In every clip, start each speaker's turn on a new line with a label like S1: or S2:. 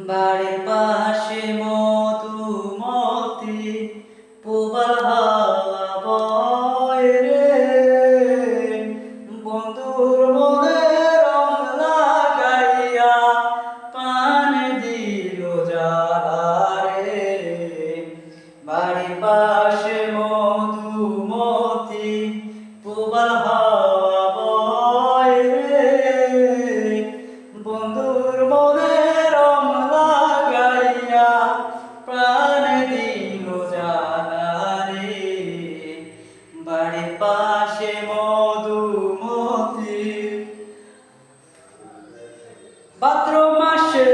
S1: বাড়ির পাশে মধুমতি প্রবল হাওয়া বন্ধুর মনে মধু মধুমতি। পাত্র মাসে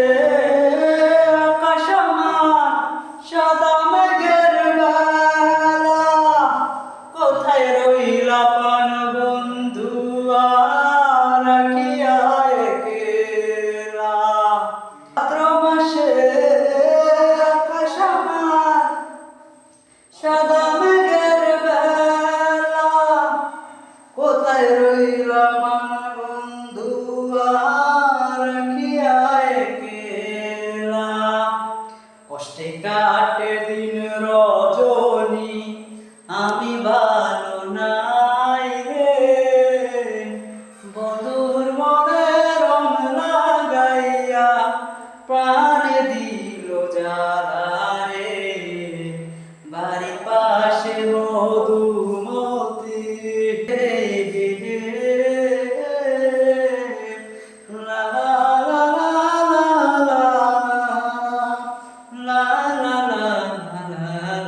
S1: সাদা মেঘের বেলা। কোথায় রইলা রইল বন্ধু আর কি আয় কেলা কষ্টে কাটে দিন la la la la